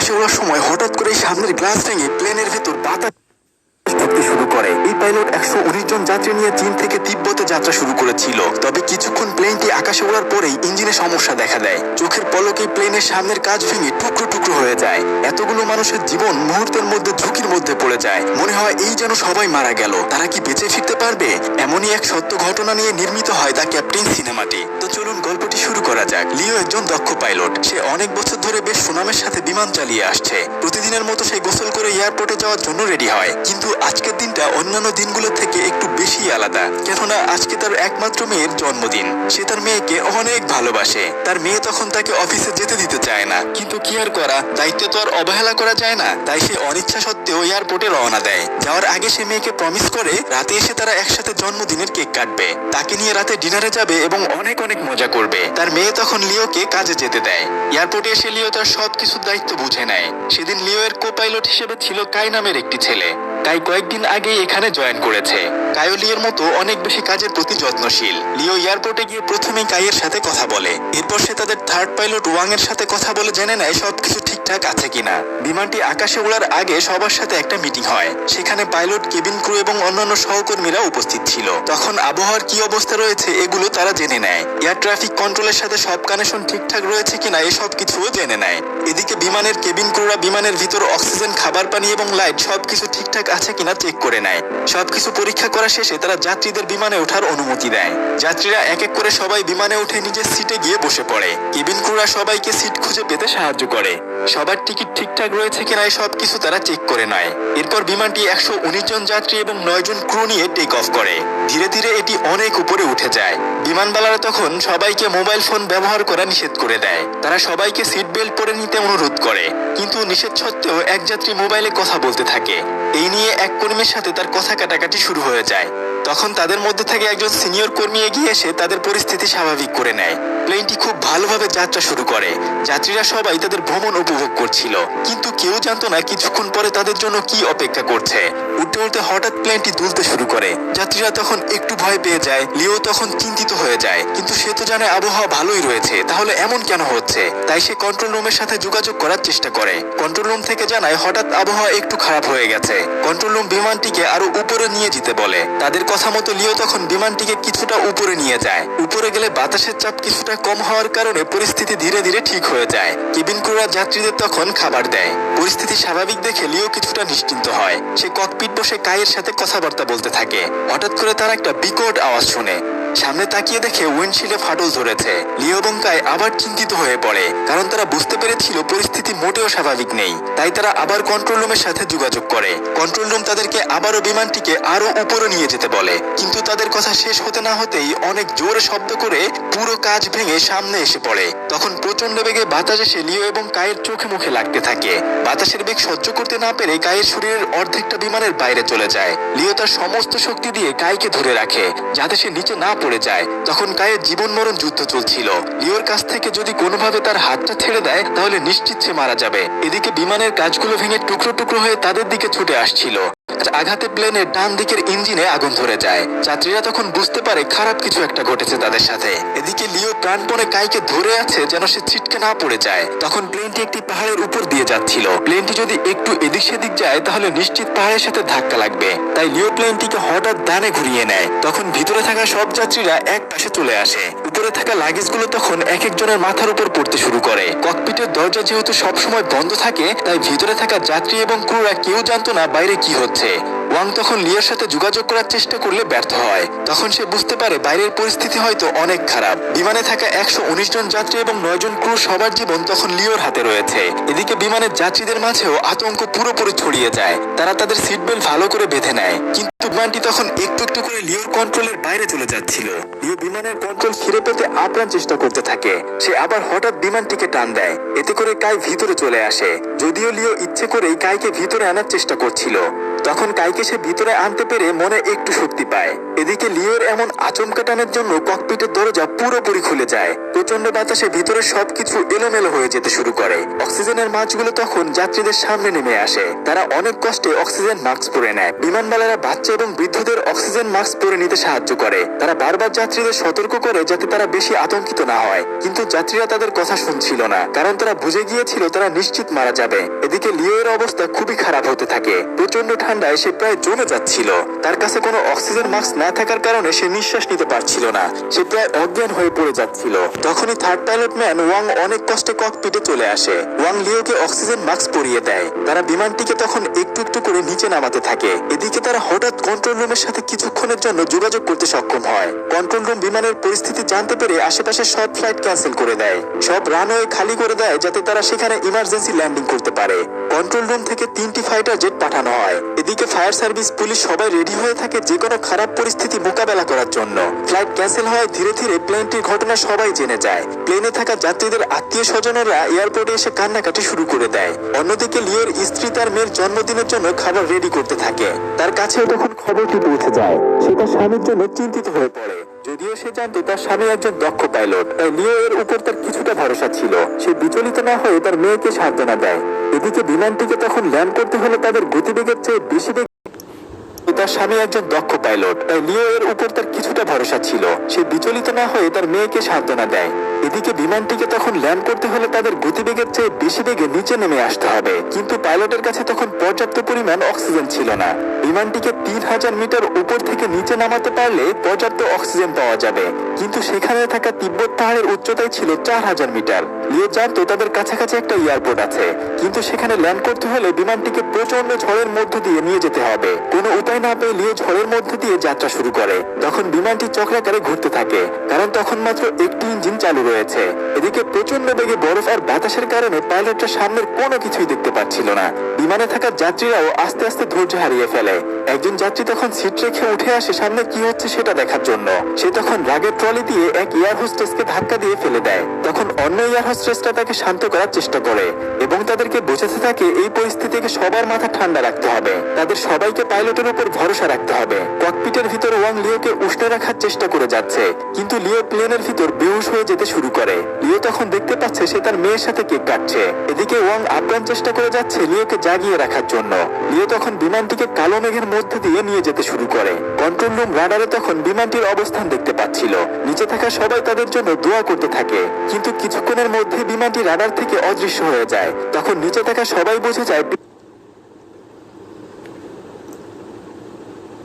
আকাশে ওড়ার সময় হঠাৎ করে সামনের গ্লাস ভেঙে প্লেনের ভেতর বাতাস ঢুকতে শুরু করে। এই পাইলট একশো উনিশ জন যাত্রী নিয়ে চীন থেকে তিব্বতে যাত্রা শুরু করেছিল। তবে কিছুক্ষণ প্লেনটি আকাশে ওড়ার পরেই ইঞ্জিনে সমস্যা দেখা দেয়। চোখের পলকে প্লেনের সামনের কাজ ভেঙে টুকরো টুকরো হয়ে যায়। এতগুলো মানুষের জীবন মুহূর্তের মধ্যে ঝুঁকির মধ্যে পড়ে যায়। মনে হয় এই যেন সবাই মারা গেল। তারা কি বেঁচে ফিরতে পারবে? এমনই এক সত্য ঘটনা নিয়ে নির্মিত হয় দ্য ক্যাপ্টেন সিনেমাটি। তো চলুন গল্পটি শুরু করা যাক। লিও একজন দক্ষ পাইলট সে অনেক বছর ধরে বেশ সুনামের সাথে বিমান চালিয়ে আসছে। প্রতিদিনের মতো সে গোসল করে এয়ারপোর্টে যাওয়ার জন্য রেডি হয়। কিন্তু আজকের দিনটা অন্যান্য দিনগুলো থেকে একটু বেশি আলাদা। কেননা আজকে তার একমাত্র মেয়ের জন্মদিন। সে তার মেয়েকে অনেক ভালোবাসে। তার মেয়ে তখন তাকে অফিসে যেতে দিতে চায় না। কিন্তু কি আর করা? দায়িত্ব তো আর অবহেলা করা যায় না। তাই সে অনিচ্ছা সত্ত্বেও এয়ারপোর্টে রওনা দেয়। যাওয়ার আগে সে মেয়েকে প্রমিস করে রাতে এসে তারা একসাথে জন্মদিনের কেক কাটবে। তাকে নিয়ে রাতে ডিনারে যাবে এবং অনেক অনেক মজা করবে। তার মেয়ে তখন লিওকে কাজে যেতে দেয়। এয়ারপোর্টে এসে লিও তার সব কিছুর দায়িত্ব বুঝে নেয়। সেদিন লিও এর কো পাইলট হিসেবে ছিল কাই নামের একটি ছেলে। কাই কয়েকদিন আগে এখানে জয়েন করেছে। কায়ো লিওর মতো অনেক বেশি কাজের প্রতি যত্নশীল। লিও এয়ারপোর্টে গিয়ে প্রথমেই কাইয়ের সাথে কথা বলে। এরপর সে তাদের থার্ড পাইলট ওয়াং এর সাথে কথা বলে জেনে নেয় সবকিছু ঠিকঠাক আছে কিনা। বিমানটি আকাশে ওড়ার আগে সবার সাথে একটা মিটিং হয়। সেখানে পাইলট কেবিন ক্রু এবং অন্যান্য সহকর্মীরা উপস্থিত ছিল। তখন আবহাওয়ার কি অবস্থা রয়েছে এগুলো তারা জেনে নেয়। এয়ার ট্রাফিক কন্ট্রোলের সাথে সব কানেকশন ঠিকঠাক রয়েছে কিনা এসব কিছুও জেনে নেয়। এদিকে বিমানের কেবিন ক্রুরা বিমানের ভিতর অক্সিজেন খাবার পানি এবং লাইট সবকিছু ঠিকঠাক আছে কিনা চেক করে নেয়। সবকিছু পরীক্ষা করা শেষে তারা যাত্রীদের বিমানে ওঠার অনুমতি দেয়। যাত্রীরা এক এক করে সবাই বিমানে উঠে নিজের সিটে গিয়ে বসে পড়ে। কেবিন ক্রুরা সবাইকে সিট খুঁজে পেতে সাহায্য করে। সবার টিকিট ঠিকঠাক রয়েছে কিনা এই সব কিছু তারা চেক করে নেয়। এরপর বিমানটি একশো উনিশ জন যাত্রী এবং নয় জন ক্রু নিয়ে টেক অফ করে। ধীরে ধীরে এটি অনেক উপরে উঠে যায়। বিমানবালারা তখন সবাইকে মোবাইল ফোন ব্যবহার করা নিষেধ করে দেয়। তারা সবাইকে সিট বেল্ট পরে নিতে অনুরোধ করে। কিন্তু নিষেধ সত্ত্বেও এক যাত্রী মোবাইলে কথা বলতে থাকে। এই নিয়ে এক কর্মীর সাথে তার কথা কাটাকাটি শুরু হয়ে যায়। তখন তাদের মধ্যে থেকে একজন সিনিয়র কর্মী এগিয়ে এসে তাদের পরিস্থিতি স্বাভাবিক করে নেয়। প্লেনটি খুব ভালোভাবে যাত্রা শুরু করে। যাত্রীরা সবাই তাদের ভ্রমণ উপভোগ করছিল। কিন্তু কেউ জানতো না কিছুক্ষণ পরে তাদের জন্য কি অপেক্ষা করছে। উঠতে উঠতে হঠাৎ প্লেনটি দুলতে শুরু করে। যাত্রীরা তখন একটু ভয় পেয়ে যায়। লিও তখন চিন্তিত হয়ে যায়। কিন্তু সে তো জানে আবহাওয়া ভালোই রয়েছে। তাহলে এমন কেন হচ্ছে? তাই সে কন্ট্রোল রুমের সাথে যোগাযোগ করার চেষ্টা করে। কন্ট্রোল রুম থেকে জানায় হঠাৎ আবহাওয়া একটু খারাপ হয়ে গেছে। কন্ট্রোল রুম বিমানটিকে আরও উপরে নিয়ে যেতে বলে। তাদের কথা মতো লিও তখন বিমানটিকে কিছুটা উপরে নিয়ে যায়। উপরে গেলে বাতাসের চাপ কিছুটা কম হওয়ার কারণে পরিস্থিতি ধীরে ধীরে ঠিক হয়ে যায়। কেবিন ক্রুরা যাত্রীদের তখন খাবার দেয়। পরিস্থিতি স্বাভাবিক দেখে লিও কিছুটা নিশ্চিন্ত হয়। সে ককপিট বসে কায়ের সাথে কথাবার্তা বলতে থাকে। হঠাৎ করে তারা একটা বিকট আওয়াজ শুনে। সামনে তাকিয়ে দেখে উইন্ডশিল্ডে ফাটল ধরেছে। লিও এবং কায় আবার চিন্তিত হয়ে পড়ে, কারণ তারা বুঝতে পেরেছিল পরিস্থিতি মোটেও স্বাভাবিক নেই। তাই তারা আবার কন্ট্রোল রুমের সাথে যোগাযোগ করে। কন্ট্রোল রুম তাদেরকে আবারও বিমানটিকে আরও উপরে নিয়ে যেতে বলে। কিন্তু তাদের কথা শেষ হতে না হতেই অনেক জোরে শব্দ করে পুরো কাজ ভেঙে সামনে এসে পড়ে। তখন প্রচণ্ড বেগে বাতাস এসে লিও এবং কায়ের চোখে মুখে লাগতে থাকে। বাতাসের বেগ সহ্য করতে না পেরে কায়ের শরীরের অর্ধেকটা বিমানের বাইরে চলে যায়। লিও তার সমস্ত শক্তি দিয়ে কাইকে ধরে রাখে, যাতে সে নিচে না পড়ে যায়। তখন কায়ের জীবন মরণ যুদ্ধ চলছিল। লিওর কাছ থেকে যদি কোনোভাবে তার হাতটা ছেড়ে দেয়, তাহলে নিশ্চিত সে মারা যাবে। এদিকে বিমানের কাজগুলো ভেঙে টুকরো টুকরো হয়ে তাদের দিকে ছুটে আসছিল। আঘাতে প্লেনের ডান দিকের ইঞ্জিনে আগুন ধরে যায়। যাত্রীরা তখন বুঝতে পারে খারাপ কিছু একটা ঘটেছে তাদের সাথে। এদিকে লিও প্রাণপণে কাইকে ধরে আছে যেন সে ছিটকে না পড়ে যায়। তখন প্লেনটি একটি পাহাড়ের উপর দিয়ে যাচ্ছিল। প্লেনটি যদি একটু এদিক সেদিক যায়, তাহলে নিশ্চিত পাহাড়ের সাথে ধাক্কা লাগবে। তাই লিও প্লেনটিকে হঠাৎ ডানে ঘুরিয়ে নেয়। তখন ভিতরে থাকা সব যাত্রীরা এক পাশে চলে আসে। উপরে থাকা লাগেজগুলো তখন এক একজনের মাথার উপর পড়তে শুরু করে। ককপিটের দরজা যেহেতু সবসময় বন্ধ থাকে, তাই ভিতরে থাকা যাত্রী এবং ক্রুরা কেউ জানতো না বাইরে কি হচ্ছে। ওয়াং তখন লিওর সাথে যোগাযোগ করার চেষ্টা করলে ব্যর্থ হয়। তখন সে বুঝতে পারে বাইরের পরিস্থিতি হয়তো অনেক খারাপ। বিমানে থাকা একশো উনিশ জন যাত্রী এবং নয় জন ক্রু সবার জীবন তখন লিওর হাতে রয়েছে। এদিকে বিমানের যাত্রীদের মাঝেও আতঙ্ক পুরোপুরি ছড়িয়ে যায়। তারা তাদের সিট বেল্ট ভালো করে বেঁধে নেয়। কিন্তু বিমানটি তখন একটু একটু করে লিওর কন্ট্রোলের বাইরে চলে যাচ্ছিল। লিও বিমানের কন্ট্রোল ফিরে পেতে আপ্রাণ চেষ্টা করতে থাকে। সে আবার হঠাৎ বিমানটিকে টান দেয়। এতে করে কাই ভিতরে চলে আসে। যদিও লিও ইচ্ছে করেই কাইকে ভিতরে আনার চেষ্টা করছিল। তখন কাইকে সে ভিতরে আনতে পেরে মনে একটু শক্তি পায়। এদিকে লিওর এমন আচমকা টানের জন্য ককপিটের দরজা পুরোপুরি খুলে যায়। প্রচণ্ড বাতাসে ভিতরে সবকিছু এলোমেলো হয়ে যেতে শুরু করে। অক্সিজেনের মাছগুলো তখন যাত্রীদের সামনে নেমে আসে। তারা অনেক কষ্টে অক্সিজেন মাস্ক পরে নেয়। বিমানবালারা বাচ্চা এবং বৃদ্ধদের অক্সিজেন মাস্ক পরে নিতে সাহায্য করে। তারা বারবার যাত্রীদের সতর্ক করে যাতে তারা বেশি আতঙ্কিত না হয়। কিন্তু যাত্রীরা তাদের কথা শুনছিল না, কারণ তারা বুঝে গিয়েছিল তারা নিশ্চিত মারা যাবে। এদিকে লিওর অবস্থা খুবই খারাপ হতে থাকে। প্রচণ্ড ঠান্ডায় সে প্রায় জমে যাচ্ছিল। তার কাছে কোনো অক্সিজেন মাস্ক না থাকার কারণে সে নিঃশ্বাস নিতে পারছিল না। সে প্রায় অজ্ঞান হয়ে পড়ে যাচ্ছিল। তখনই থার্ড পাইলট ম্যান ওয়াং অনেক কষ্টে ককপিটে চলে আসে। ওয়াং লিওকে অক্সিজেন মাস্ক পরিয়ে দেয়। তারা বিমানটিকে তখন একটু একটু করে নিচে নামাতে থাকে। এদিকে তারা হঠাৎ কন্ট্রোল রুমের সাথে কিছুক্ষণের জন্য যোগাযোগ করতে সক্ষম হয়। কন্ট্রোল রুম বিমানের পরিস্থিতি জানতে পেরে আশেপাশে সব ফ্লাইট ক্যান্সেল করে দেয়। সব রানওয়ে খালি করে দেয় যাতে তারা সেখানে ইমার্জেন্সি ল্যান্ডিং করতে পারে। কন্ট্রোল রুম থেকে তিনটি ফাইটার জেট পাঠানো হয়। এদিকে ফায়ার সার্ভিস পুলিশ সবাই রেডি হয়ে থাকে যে কোনো খারাপ পরিস্থিতি মোকাবেলা করার জন্য। ফ্লাইট ক্যান্সেল হয় ধীরে ধীরে প্লেনটির ঘটনা সবাই জেনে যায়। প্লেনে থাকা যাত্রীদের আত্মীয় স্বজনেরা এয়ারপোর্টে এসে কান্নাকাটি শুরু করে দেয়। অন্যদিকে লিওর স্ত্রী তার মেয়ের জন্মদিনের জন্য খাবার রেডি করতে থাকে। তার কাছেও তখন খবরটি পৌঁছে যায়। সে তার স্বামীর জন্য চিন্তিত হয়ে পড়ে। যদিও সে জানতো তার স্বামী একজন দক্ষ পাইলট। তাই নিয়ে এর উপর তার কিছুটা ভরসা ছিল। সে বিচলিত না হয়ে তার মেয়েকে সান্ত্বনা দেয়। এদিকে বিমানটিকে তখন ল্যান্ড করতে হলে তাদের গতিবেগের চেয়ে বেশি বেগ তার স্বামী একজন দক্ষ পাইলট। তাই নিয়ে এর উপর তার কিছুটা ভরসা ছিল। সে বিচলিত না হয়ে তার মেয়েকে সান্ত্বনা দেয়। এদিকে বিমানটিকে তখন ল্যান্ড করতে হলে তাদের গতিবেগের চেয়ে বেশি বেগে নিচে নেমে আসতে হবে। কিন্তু পাইলটের কাছে তখন পর্যাপ্ত পরিমাণ অক্সিজেন ছিল না। বিমানটিকে তিন হাজার মিটার উপর থেকে নিচে নামাতে পারলে পর্যাপ্ত অক্সিজেন পাওয়া যাবে। কিন্তু সেখানে থাকা তিব্বত পাহাড়ের উচ্চতাই ছিল চার হাজার মিটার। লিও জানতো তাদের কাছাকাছি একটা এয়ারপোর্ট আছে। কিন্তু সেখানে ল্যান্ড করতে হলে বিমানটিকে প্রচণ্ড ঝড়ের মধ্য দিয়ে নিয়ে যেতে হবে। কোনো উপায় না পেয়ে লিও ঝড়ের মধ্য দিয়ে যাত্রা শুরু করে। তখন বিমানটি চক্রাকারে ঘুরতে থাকে। কারণ তখন মাত্র একটি ইঞ্জিন চালু রয়েছে। এদিকে প্রচণ্ড বেগে বরফ আর বাতাসের কারণে পাইলটটা সামনের কোনো কিছুই দেখতে পাচ্ছিল না। বিমানে থাকা যাত্রীরাও আস্তে আস্তে ধৈর্য হারিয়ে ফেলে। একজন যাত্রী তখন সিট রেখে উঠে আসে সামনে কি হচ্ছে সেটা দেখার জন্য। সে তখন রাগের ট্রলি দিয়ে এক এয়ার হোস্টেসকে ধাক্কা দিয়ে ফেলে দেয়। তখন অন্য এয়ার হোস্টেসটা তাকে শান্ত করার চেষ্টা করে এবং তাদেরকে বোঝাতে থাকে এই পরিস্থিতিকে সবার মাথা ঠান্ডা রাখতে হবে। তাদের সবাইকে পাইলটের উপর ভরসা রাখতে হবে। ককপিটের ভিতর ওয়াং লিওকে উষ্ণে রাখার চেষ্টা করে যাচ্ছে। কিন্তু লিও প্লেনের ভিতর বেহুশ হয়ে যেতে শুরু করে। লিও তখন দেখতে পাচ্ছে সে তার মেয়ের সাথে কেক কাটছে। এদিকে ওয়াং আপ্রাণ চেষ্টা করে যাচ্ছে লিওকে জাগিয়ে রাখার জন্য। লিও তখন বিমানটিকে কালো মেঘের মধ্যে দিয়ে নিয়ে যেতে শুরু করে। কন্ট্রোল রুম রাডারে তখন বিমানটির অবস্থান দেখতে পাচ্ছিল। নিচে থাকা সবাই তাদের জন্য দোয়া করতে থাকে। কিন্তু কিছুক্ষণের মধ্যে বিমানটি রাডার থেকে অদৃশ্য হয়ে যায়। তখন নিচে থাকা সবাই বুঝে যায়